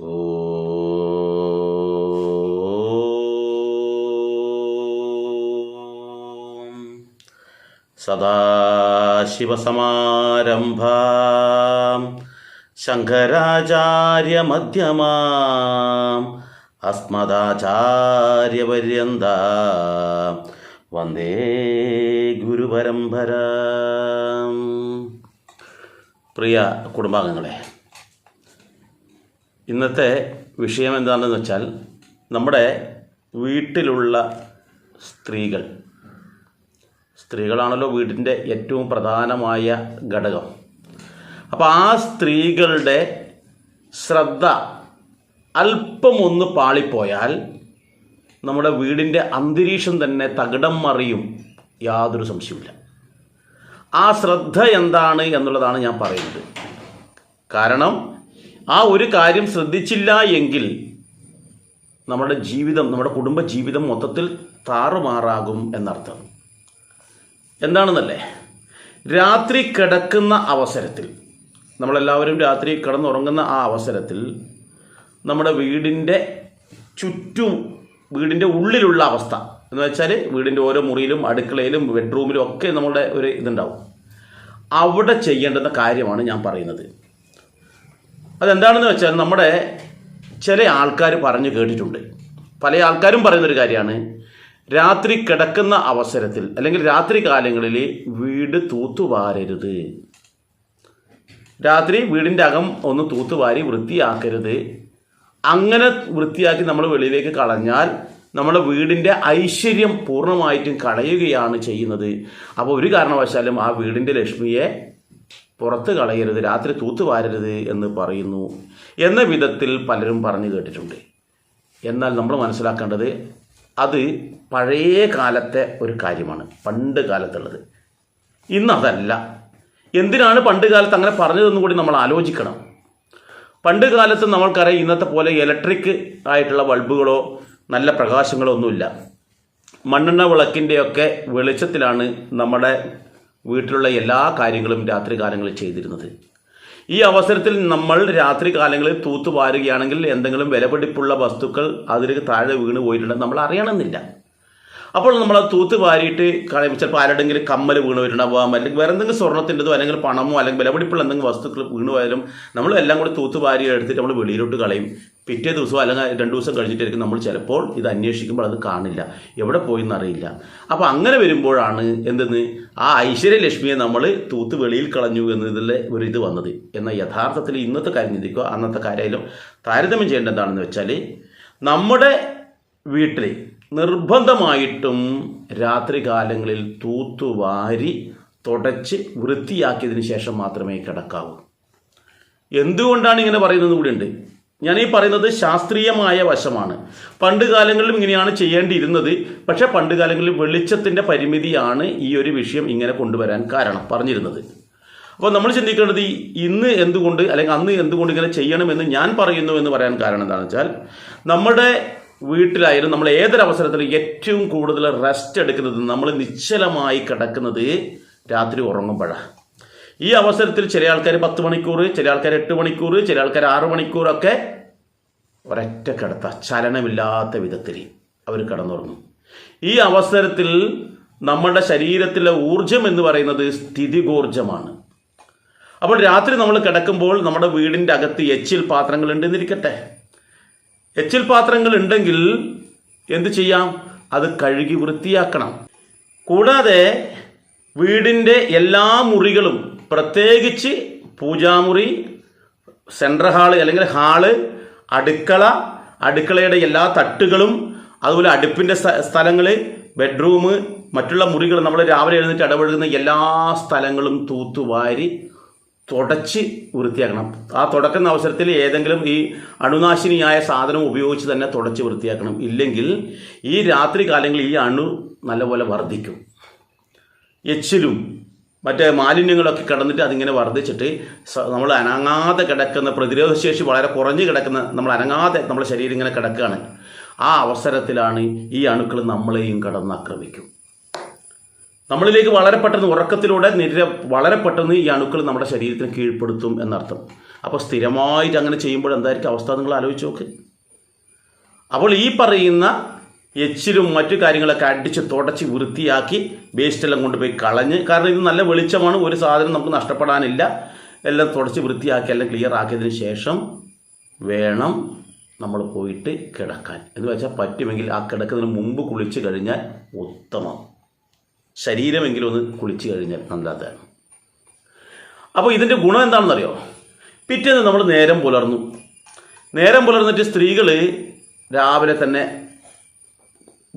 ഓം. സദാശിവസമാരംഭാം. ശങ്കരാചാര്യമധ്യമാം. അസ്മദാചാര്യപര്യന്ത. വന്ദേ ഗുരുപരമ്പര. പ്രിയ കുടുംബാംഗങ്ങളെ ഇന്നത്തെ വിഷയം എന്താണെന്ന് വെച്ചാൽ നമ്മുടെ വീട്ടിലുള്ള സ്ത്രീകൾ. സ്ത്രീകളാണല്ലോ വീടിന്റെ ഏറ്റവും പ്രധാനമായ ഘടകം. അപ്പോൾ ആ സ്ത്രീകളുടെ ശ്രദ്ധ അല്പം ഒന്ന് പാളിപ്പോയാൽ നമ്മുടെ വീടിന്റെ അന്തരീക്ഷം തന്നെ തകിടം മറിയും യാതൊരു സംശയമില്ല ആ ശ്രദ്ധ എന്താണ് എന്നുള്ളതാണ് ഞാൻ പറയുന്നത്. കാരണം ആ ഒരു കാര്യം ശ്രദ്ധിച്ചില്ല എങ്കിൽ നമ്മുടെ ജീവിതം നമ്മുടെ കുടുംബ ജീവിതം മൊത്തത്തിൽ താറുമാറാകും എന്നർത്ഥം. എന്താണെന്നല്ലേ? രാത്രി കിടക്കുന്ന അവസരത്തിൽ നമ്മളെല്ലാവരും രാത്രി കിടന്നുറങ്ങുന്ന ആ അവസരത്തിൽ നമ്മുടെ വീടിന്റെ ചുറ്റും വീടിന്റെ ഉള്ളിലുള്ള അവസ്ഥ എന്ന് വെച്ചാൽ വീടിന്റെ ഓരോ മുറിയിലും അടുക്കളയിലും ബെഡ്റൂമിലും ഒക്കെ നമ്മുടെ ഒരു ഇതുണ്ടാവും. അവിടെ ചെയ്യേണ്ടുന്ന കാര്യമാണ് ഞാൻ പറയുന്നത്. അതെന്താണെന്ന് വെച്ചാൽ നമ്മുടെ ചില ആൾക്കാർ പറഞ്ഞു കേട്ടിട്ടുണ്ട്. പല ആൾക്കാരും പറയുന്നൊരു കാര്യമാണ് രാത്രി കിടക്കുന്ന അവസരത്തിൽ അല്ലെങ്കിൽ രാത്രി കാലങ്ങളിൽ വീട് തൂത്തുവാരരുത്. രാത്രി വീടിന്റെ അകം ഒന്ന് തൂത്തുവാരി വൃത്തിയാക്കരുത്. അങ്ങനെ വൃത്തിയാക്കി നമ്മൾ വെളിയിലേക്ക് കളഞ്ഞാൽ നമ്മുടെ വീടിന്റെ ഐശ്വര്യം പൂർണമായിട്ടും കളയുകയാണ് ചെയ്യുന്നത്. അപ്പോൾ ഒരു കാരണവശാലും ആ വീടിന്റെ ലക്ഷ്മിയെ പുറത്ത് കളയരുത് രാത്രി തൂത്തുവാരരുത് എന്ന് പറയുന്നു എന്ന വിധത്തിൽ പലരും പറഞ്ഞു കേട്ടിട്ടുണ്ട്. എന്നാൽ നമ്മൾ മനസ്സിലാക്കേണ്ടത് അത് പഴയ കാലത്തെ ഒരു കാര്യമാണ്. പണ്ട് കാലത്തുള്ളത്. ഇന്നതല്ല എന്തിനാണ് പണ്ട് കാലത്ത് അങ്ങനെ പറഞ്ഞതെന്നും കൂടി നമ്മൾ ആലോചിക്കണം. പണ്ട് കാലത്ത് നമ്മൾക്കറിയാം ഇന്നത്തെ പോലെ ഇലക്ട്രിക് ആയിട്ടുള്ള ബൾബുകളോ നല്ല പ്രകാശങ്ങളോ ഒന്നുമില്ല. മണ്ണെണ്ണ വിളക്കിന്റെയൊക്കെ വെളിച്ചത്തിലാണ് നമ്മുടെ വീട്ടിലുള്ള എല്ലാ കാര്യങ്ങളും രാത്രി കാലങ്ങളിൽ ചെയ്തിരുന്നത്. ഈ അവസരത്തിൽ നമ്മൾ രാത്രി കാലങ്ങളിൽ തൂത്തുപാരുകയാണെങ്കിൽ എന്തെങ്കിലും വിലപിടിപ്പുള്ള വസ്തുക്കൾ അതിലേക്ക് താഴെ വീണ് പോയിട്ടുണ്ടെന്ന് നമ്മൾ അറിയണമെന്നില്ല. അപ്പോൾ നമ്മൾ അത് തൂത്ത് വാരിയിട്ട് ചിലപ്പോൾ ആരുടെങ്കിലും കമ്മൽ വീണ് വരുന്നുണ്ടാവാം അല്ലെങ്കിൽ വേറെ എന്തെങ്കിലും സ്വർണത്തിന്റെതോ അല്ലെങ്കിൽ പണമോ അല്ലെങ്കിൽ വിലപിടിപ്പുള്ള എന്തെങ്കിലും വസ്തുക്കൾ വീണ് പോയാലും നമ്മൾ എല്ലാം കൂടി തൂത്ത് വാരി എടുത്തിട്ട് നമ്മൾ വെളിയിലോട്ട് കളയും. പിറ്റേ ദിവസം അല്ലെങ്കിൽ രണ്ട് ദിവസം കഴിഞ്ഞിട്ടായിരിക്കും നമ്മൾ ചിലപ്പോൾ ഇത് അന്വേഷിക്കുമ്പോൾ അത് കാണില്ല. എവിടെ പോയി എന്നറിയില്ല അപ്പോൾ അങ്ങനെ വരുമ്പോഴാണ് എന്തെന്ന്? ആ ഐശ്വര്യലക്ഷ്മിയെ നമ്മൾ തൂത്ത് വെളിയിൽ കളഞ്ഞു എന്നതിലെ ഒരു ഇത് വന്നത്. എന്നാൽ യഥാർത്ഥത്തിൽ ഇന്നത്തെ കാര്യം ചിന്തിക്കുക. അന്നത്തെ കാര്യമായാലും താരതമ്യം ചെയ്യേണ്ട എന്താണെന്ന് വെച്ചാൽ നമ്മുടെ വീട്ടിൽ നിർബന്ധമായിട്ടും രാത്രി കാലങ്ങളിൽ തൂത്തുവാരി തുടച്ച് വൃത്തിയാക്കിയതിന് ശേഷം മാത്രമേ കിടക്കാവൂ. എന്തുകൊണ്ടാണ് ഇങ്ങനെ പറയുന്നത് കൂടിയുണ്ട് ഞാൻ ഈ പറയുന്നത് ശാസ്ത്രീയമായ വശമാണ്. പണ്ട് കാലങ്ങളിലും ഇങ്ങനെയാണ് ചെയ്യേണ്ടിയിരുന്നത്. പക്ഷേ പണ്ട് കാലങ്ങളിൽ വെളിച്ചത്തിന്റെ പരിമിതിയാണ് ഈ ഒരു വിഷയം ഇങ്ങനെ കൊണ്ടുവരാൻ കാരണം പറഞ്ഞിരുന്നത്. അപ്പോൾ നമ്മൾ ചിന്തിക്കേണ്ടത് ഇന്ന് എന്തുകൊണ്ട് അല്ലെങ്കിൽ അന്ന് എന്തുകൊണ്ട് ഇങ്ങനെ ചെയ്യണമെന്ന് ഞാൻ പറയുന്നു എന്ന് പറയാൻ കാരണം എന്താണെന്ന് വെച്ചാൽ നമ്മുടെ വീട്ടിലായാലും നമ്മൾ ഏതൊരവസരത്തിൽ ഏറ്റവും കൂടുതൽ റെസ്റ്റ് എടുക്കുന്നത് നമ്മൾ നിശ്ചലമായി കിടക്കുന്നത് രാത്രി ഉറങ്ങുമ്പോഴാണ്. ഈ അവസരത്തിൽ ചില ആൾക്കാർ പത്ത് മണിക്കൂർ ചില ആൾക്കാർ എട്ട് മണിക്കൂർ ചില ആൾക്കാർ ആറ് മണിക്കൂറൊക്കെ ഒരൊറ്റ കിടത്ത ചലനമില്ലാത്ത വിധത്തിൽ അവർ കിടന്നുറങ്ങും. ഈ അവസരത്തിൽ നമ്മളുടെ ശരീരത്തിലെ ഊർജം എന്ന് പറയുന്നത് സ്ഥിതികോർജമാണ് അപ്പോൾ രാത്രി നമ്മൾ കിടക്കുമ്പോൾ നമ്മുടെ വീടിന്റെ അകത്ത് എച്ചിൽ പാത്രങ്ങൾ ഉണ്ടെന്നിരിക്കട്ടെ. എച്ചിൽ പാത്രങ്ങൾ ഉണ്ടെങ്കിൽ എന്ത് ചെയ്യാം? അത് കഴുകി വൃത്തിയാക്കണം. കൂടാതെ വീടിന്റെ എല്ലാ മുറികളും പ്രത്യേകിച്ച് പൂജാമുറി സെൻട്രൽ ഹാൾ അല്ലെങ്കിൽ ഹാൾ അടുക്കള അടുക്കളയുടെ എല്ലാ തട്ടുകളും അതുപോലെ അടുപ്പിന്റെ സ്ഥലങ്ങൾ ബെഡ്റൂം മറ്റുള്ള മുറികൾ നമ്മൾ രാവിലെ എഴുന്നേറ്റ് ഇടപഴകുന്ന എല്ലാ സ്ഥലങ്ങളും തൂത്തുവാരി തുടച്ച് വൃത്തിയാക്കണം. ആ തുടക്കുന്ന അവസരത്തിൽ ഏതെങ്കിലും ഈ അണുനാശിനിയായ സാധനം ഉപയോഗിച്ച് തന്നെ തുടച്ച് വൃത്തിയാക്കണം. ഇല്ലെങ്കിൽ ഈ രാത്രി കാലങ്ങളിൽ ഈ അണു നല്ലപോലെ വർദ്ധിക്കും. എച്ചിലും മറ്റേ മാലിന്യങ്ങളൊക്കെ കിടന്നിട്ട് അതിങ്ങനെ വർദ്ധിച്ചിട്ട് നമ്മൾ അനങ്ങാതെ കിടക്കുന്ന പ്രതിരോധ ശേഷി വളരെ കുറഞ്ഞു കിടക്കുന്ന നമ്മൾ അനങ്ങാതെ നമ്മുടെ ശരീരം ഇങ്ങനെ കിടക്കുകയാണ്. ആ അവസരത്തിലാണ് ഈ അണുക്കൾ നമ്മളെയും കടന്നാക്രമിക്കും. നമ്മളിലേക്ക് വളരെ പെട്ടെന്ന് ഉറക്കത്തിലൂടെ നിര വളരെ പെട്ടെന്ന് ഈ അണുക്കൾ നമ്മുടെ ശരീരത്തിന് കീഴ്പ്പെടുത്തും എന്നർത്ഥം. അപ്പോൾ സ്ഥിരമായിട്ട് അങ്ങനെ ചെയ്യുമ്പോൾ എന്തായിരിക്കും അവസ്ഥ നിങ്ങൾ ആലോചിച്ച് നോക്ക്. അപ്പോൾ ഈ പറയുന്ന എച്ചിലും മറ്റു കാര്യങ്ങളൊക്കെ അടിച്ച് തുടച്ച് വൃത്തിയാക്കി വേസ്റ്റെല്ലാം കൊണ്ടുപോയി കളഞ്ഞ്. കാരണം ഇത് നല്ല വെളിച്ചമാണ് ഒരു സാധനം നമുക്ക് നഷ്ടപ്പെടാനില്ല. എല്ലാം തുടച്ച് വൃത്തിയാക്കി എല്ലാം ക്ലിയർ ആക്കിയതിന് ശേഷം വേണം നമ്മൾ പോയിട്ട് കിടക്കാൻ. എന്ന് വെച്ചാൽ പറ്റുമെങ്കിൽ ആ കിടക്കുന്നതിന് മുമ്പ് കുളിച്ച് കഴിഞ്ഞാൽ ഉത്തമം. ശരീരമെങ്കിലും ഒന്ന് കുളിച്ച് കഴിഞ്ഞാൽ നല്ലതാണ് അപ്പോൾ ഇതിന്റെ ഗുണം എന്താണെന്നറിയോ? പിറ്റേന്ന് നമ്മൾ നേരം പുലർന്നു. നേരം പുലർന്നിട്ട് സ്ത്രീകൾ രാവിലെ തന്നെ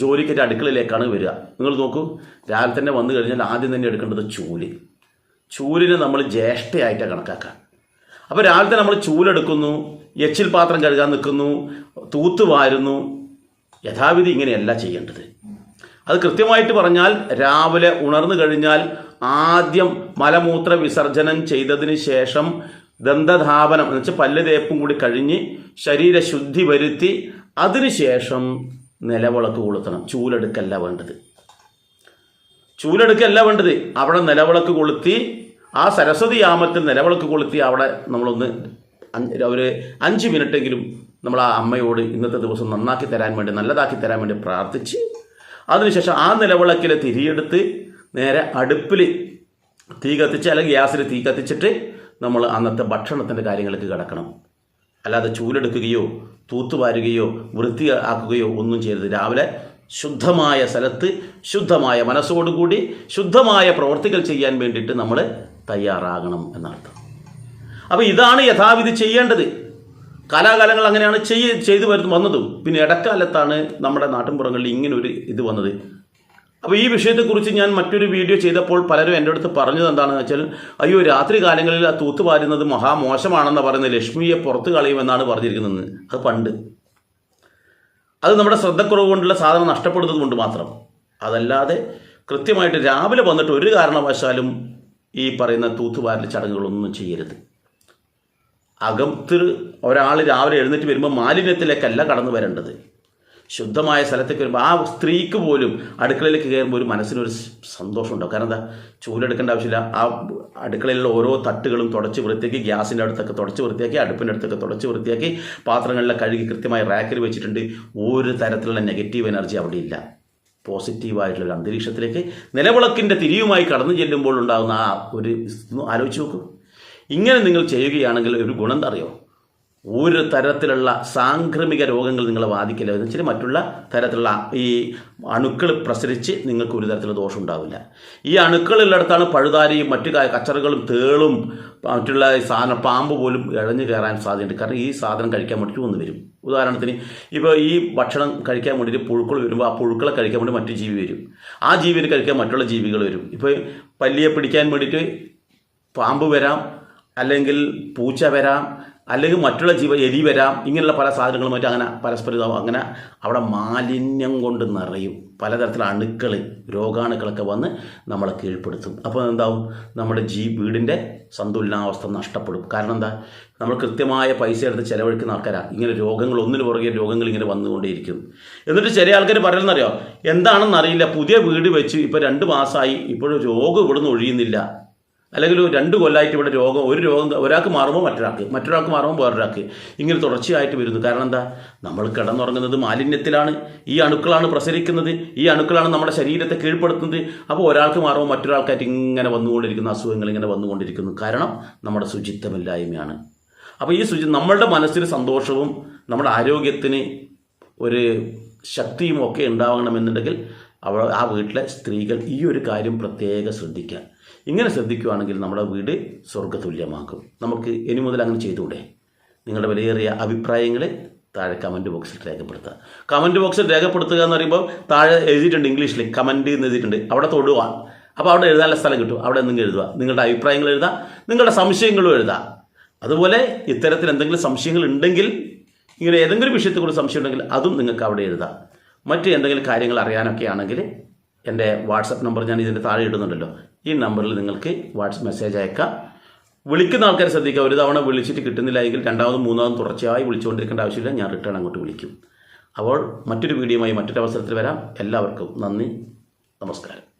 ജോലിക്കൊരു അടുക്കളയിലേക്കാണ് വരിക. നിങ്ങൾ നോക്കൂ രാവിലെ തന്നെ വന്നു കഴിഞ്ഞാൽ ആദ്യം തന്നെ എടുക്കേണ്ടത് ചൂൽ. ചൂലിനെ നമ്മൾ ജ്യേഷ്ഠയായിട്ടാണ് കണക്കാക്കുക. അപ്പോൾ രാവിലെ തന്നെ നമ്മൾ ചൂലെടുക്കുന്നു എച്ചിൽ പാത്രം കഴുകാൻ നിൽക്കുന്നു തൂത്ത് വാരുന്നു. യഥാവിധി ഇങ്ങനെയല്ല ചെയ്യേണ്ടത്. അത് കൃത്യമായിട്ട് പറഞ്ഞാൽ രാവിലെ ഉണർന്നു കഴിഞ്ഞാൽ ആദ്യം മലമൂത്ര വിസർജനം ചെയ്തതിന് ശേഷം ദന്തധാപനം എന്ന് വെച്ചാൽ പല്ല് തേപ്പും കൂടി കഴിഞ്ഞ് ശരീരശുദ്ധി വരുത്തി അതിനുശേഷം നിലവിളക്ക് കൊളുത്തണം. ചൂലെടുക്കല്ല വേണ്ടത്. ചൂലെടുക്കല്ല വേണ്ടത്. അവിടെ നിലവിളക്ക് കൊളുത്തി ആ സരസ്വതി യാമത്തിൽ നിലവിളക്ക് കൊളുത്തി അവിടെ നമ്മളൊന്ന് ഒരു അഞ്ച് മിനിറ്റെങ്കിലും നമ്മൾ ആ അമ്മയോട് ഇന്നത്തെ ദിവസം നന്നാക്കി തരാൻ വേണ്ടി നല്ലതാക്കി തരാൻ വേണ്ടി പ്രാർത്ഥിച്ച് അതിനുശേഷം ആ നിലവിളക്കിലെ തിരിയെടുത്ത് നേരെ അടുപ്പിൽ തീ കത്തിച്ച് അല്ലെങ്കിൽ ഗ്യാസിൽ തീ കത്തിച്ചിട്ട് നമ്മൾ അന്നത്തെ ഭക്ഷണത്തിന്റെ കാര്യങ്ങൾക്ക് കിടക്കണം. അല്ലാതെ ചൂലെടുക്കുകയോ തൂത്തുവാരുകയോ വൃത്തിയാക്കുകയോ ഒന്നും ചെയ്യരുത്. രാവിലെ ശുദ്ധമായ സ്ഥലത്ത് ശുദ്ധമായ മനസ്സോടുകൂടി ശുദ്ധമായ പ്രവർത്തികൾ ചെയ്യാൻ വേണ്ടിയിട്ട് നമ്മൾ തയ്യാറാകണം എന്നർത്ഥം. അപ്പോൾ ഇതാണ് യഥാവിധി ചെയ്യേണ്ടത്. കാലാകാലങ്ങൾ അങ്ങനെയാണ് ചെയ്ത് ചെയ്തു വരുന്ന വന്നതും. പിന്നെ ഇടക്കാലത്താണ് നമ്മുടെ നാട്ടിൻപുറങ്ങളിൽ ഇങ്ങനെ ഒരു ഇത് വന്നത്. അപ്പോൾ ഈ വിഷയത്തെക്കുറിച്ച് ഞാൻ മറ്റൊരു വീഡിയോ ചെയ്തപ്പോൾ പലരും എന്റെ അടുത്ത് പറഞ്ഞത് എന്താണെന്ന് വെച്ചാൽ അയ്യോ രാത്രി കാലങ്ങളിൽ ആ തൂത്ത് വാരുന്നത് മഹാമോശമാണെന്ന് പറയുന്നത്. ലക്ഷ്മിയെ പുറത്ത് കളയുമെന്നാണ് പറഞ്ഞിരിക്കുന്നത്. അത് പണ്ട്. അത് നമ്മുടെ ശ്രദ്ധക്കുറവ് കൊണ്ടുള്ള സാധനം നഷ്ടപ്പെടുന്നത് കൊണ്ട് മാത്രം. അതല്ലാതെ കൃത്യമായിട്ട് രാവിലെ വന്നിട്ട് ഒരു കാരണവശാലും ഈ പറയുന്ന തൂത്തുപാരൽ ചടങ്ങുകളൊന്നും ചെയ്യരുത്. അകത്ത് ഒരാൾ രാവിലെ എഴുന്നേറ്റ് വരുമ്പോൾ മാലിന്യത്തിലേക്കല്ല കടന്നു വരേണ്ടത്. ശുദ്ധമായ സ്ഥലത്തേക്ക് വരുമ്പോൾ ആ സ്ത്രീക്ക് പോലും അടുക്കളയിലേക്ക് കയറുമ്പോൾ ഒരു മനസ്സിനൊരു സന്തോഷം ഉണ്ടാവും കാരണം എന്താ? ചൂലെടുക്കേണ്ട ആവശ്യമില്ല. ആ അടുക്കളയിലുള്ള ഓരോ തട്ടുകളും തുടച്ച് വൃത്തിയാക്കി ഗ്യാസിന്റെ അടുത്തൊക്കെ തുടച്ച് വൃത്തിയാക്കി അടുപ്പിന്റെ അടുത്തൊക്കെ തുടച്ച് വൃത്തിയാക്കി പാത്രങ്ങളിലെ കഴുകി കൃത്യമായി റാക്കിൽ വെച്ചിട്ടുണ്ട്. ഒരു തരത്തിലുള്ള നെഗറ്റീവ് എനർജി അവിടെ ഇല്ല. പോസിറ്റീവായിട്ടുള്ള ഒരു അന്തരീക്ഷത്തിലേക്ക് നിലവിളക്കിന്റെ തിരിയുമായി കടന്നു ചെല്ലുമ്പോൾ ഉണ്ടാകുന്ന ആ ഒരു ആലോചിച്ച് നോക്കൂ. ഇങ്ങനെ നിങ്ങൾ ചെയ്യുകയാണെങ്കിൽ ഒരു ഗുണം അറിയോ? ഒരു തരത്തിലുള്ള സാംക്രമിക രോഗങ്ങൾ നിങ്ങളെ ബാധിക്കില്ല. എന്ന് വെച്ചാൽ മറ്റുള്ള തരത്തിലുള്ള ഈ അണുക്കൾ പ്രസരിച്ച് നിങ്ങൾക്ക് ഒരു തരത്തിലുള്ള ദോഷം ഉണ്ടാവില്ല. ഈ അണുക്കളുള്ളിടത്താണ് പഴുതാരിയും മറ്റു കച്ചറുകളും തേളും മറ്റുള്ള സാധനം പാമ്പ് പോലും ഇഴഞ്ഞു കയറാൻ സാധ്യതയുണ്ട്. കാരണം ഈ സാധനം കഴിക്കാൻ വേണ്ടിയിട്ട് വന്ന് വരും. ഉദാഹരണത്തിന് ഇപ്പോൾ ഈ ഭക്ഷണം കഴിക്കാൻ വേണ്ടിയിട്ട് പുഴുക്കൾ വരുമ്പോൾ ആ പുഴുക്കളെ കഴിക്കാൻ വേണ്ടി മറ്റു ജീവി വരും. ആ ജീവിനെ കഴിക്കാൻ മറ്റുള്ള ജീവികൾ വരും. ഇപ്പോൾ പല്ലിയെ പിടിക്കാൻ വേണ്ടിയിട്ട് പാമ്പ് വരാം അല്ലെങ്കിൽ പൂച്ച വരാം അല്ലെങ്കിൽ മറ്റുള്ള ജീവ എലി വരാം ഇങ്ങനെയുള്ള പല സാധനങ്ങളും മറ്റും അങ്ങനെ പരസ്പരം ഇതാവും. അങ്ങനെ അവിടെ മാലിന്യം കൊണ്ട് നിറയും. പലതരത്തിലുള്ള അണുക്കൾ രോഗാണുക്കളൊക്കെ വന്ന് നമ്മളെ കീഴ്പ്പെടുത്തും. അപ്പോൾ എന്താവും? നമ്മുടെ ജീ വീടിന്റെ സന്തുലനാവസ്ഥ നഷ്ടപ്പെടും. കാരണം എന്താ? നമ്മൾ കൃത്യമായ പൈസ എടുത്ത് ചിലവഴിക്കുന്ന ആൾക്കാരാണ് ഇങ്ങനെ രോഗങ്ങൾ ഒന്നിന് പുറകെ രോഗങ്ങൾ ഇങ്ങനെ വന്നുകൊണ്ടേയിരിക്കും. എന്നിട്ട് ചില ആൾക്കാർ പറയുന്നറിയോ എന്താണെന്നറിയില്ല. പുതിയ വീട് വെച്ച് ഇപ്പോൾ രണ്ട് മാസമായി ഇപ്പോഴും രോഗം ഇവിടുന്ന് ഒഴിയുന്നില്ല. അല്ലെങ്കിൽ രണ്ട് കൊല്ലമായിട്ട് ഇവിടെ രോഗം ഒരു രോഗം ഒരാൾക്ക് മാറുമ്പോൾ മറ്റൊരാൾക്ക് മറ്റൊരാൾക്ക് മാറുമ്പോൾ വേറൊരാൾക്ക്. ഇങ്ങനെ തുടർച്ചയായിട്ട് വരുന്നു. കാരണം എന്താ? നമ്മൾ കിടന്നുറങ്ങുന്നത് മാലിന്യത്തിലാണ്. ഈ അണുക്കളാണ് പ്രസരിക്കുന്നത്. ഈ അണുക്കളാണ് നമ്മുടെ ശരീരത്തെ കീഴ്പ്പെടുത്തുന്നത്. അപ്പോൾ ഒരാൾക്ക് മാറുമ്പോൾ മറ്റൊരാൾക്കായിട്ട് ഇങ്ങനെ വന്നുകൊണ്ടിരിക്കുന്ന. അസുഖങ്ങൾ ഇങ്ങനെ വന്നുകൊണ്ടിരിക്കുന്നു. കാരണം നമ്മുടെ ശുചിത്വമില്ലായ്മയാണ്. അപ്പോൾ ഈ ശുചി നമ്മളുടെ മനസ്സിന് സന്തോഷവും നമ്മുടെ ആരോഗ്യത്തിന് ഒരു ശക്തിയും ഒക്കെ ഉണ്ടാവണമെന്നുണ്ടെങ്കിൽ അവ ആ വീട്ടിലെ സ്ത്രീകൾ ഈ ഒരു കാര്യം പ്രത്യേകം ശ്രദ്ധിക്കുക. ഇങ്ങനെ ശ്രദ്ധിക്കുകയാണെങ്കിൽ നമ്മുടെ വീട് സ്വർഗതുല്യമാക്കും നമുക്ക് ഇനി മുതൽ അങ്ങനെ ചെയ്തുകൂടെ? നിങ്ങളുടെ വിലയേറിയ അഭിപ്രായങ്ങൾ താഴെ കമന്റ് ബോക്സിൽ രേഖപ്പെടുത്തുക. കമന്റ് ബോക്സിൽ രേഖപ്പെടുത്തുക എന്ന് പറയുമ്പോൾ താഴെ എഴുതിയിട്ടുണ്ട് ഇംഗ്ലീഷിൽ കമന്റ് എന്ന് എഴുതിയിട്ടുണ്ട്. അവിടെ തൊടുക. അപ്പോൾ അവിടെ എഴുതാനുള്ള സ്ഥലം കിട്ടും. അവിടെ എന്തെങ്കിലും എഴുതുക. നിങ്ങളുടെ അഭിപ്രായങ്ങൾ എഴുതുക. നിങ്ങളുടെ സംശയങ്ങളും എഴുതുക. അതുപോലെ ഇത്തരത്തിൽ എന്തെങ്കിലും സംശയങ്ങൾ ഉണ്ടെങ്കിൽ ഇങ്ങനെ ഏതെങ്കിലും വിഷയത്തെക്കുറിച്ച് സംശയം ഉണ്ടെങ്കിൽ അതും നിങ്ങൾക്ക് അവിടെ എഴുതാം. മറ്റ് എന്തെങ്കിലും കാര്യങ്ങൾ അറിയാനൊക്കെ ആണെങ്കിൽ എന്റെ വാട്സപ്പ് നമ്പർ ഞാൻ ഇതിന്റെ താഴെ ഇടുന്നുണ്ടല്ലോ. ഈ നമ്പറിൽ നിങ്ങൾക്ക് വാട്സപ്പ് മെസ്സേജ് അയക്കാം. വിളിക്കുന്ന ആൾക്കാരെ ശ്രദ്ധിക്കുക. ഒരു തവണ വിളിച്ചിട്ട് കിട്ടുന്നില്ല എങ്കിൽ രണ്ടാമതും മൂന്നാമതും തുടർച്ചയായി വിളിച്ചുകൊണ്ടിരിക്കേണ്ട ആവശ്യമില്ല. ഞാൻ റിട്ടേൺ അങ്ങോട്ട് വിളിക്കും. അപ്പോൾ മറ്റൊരു വീഡിയോയുമായി മറ്റൊരു അവസരത്തിൽ വരാം. എല്ലാവർക്കും നന്ദി. നമസ്കാരം.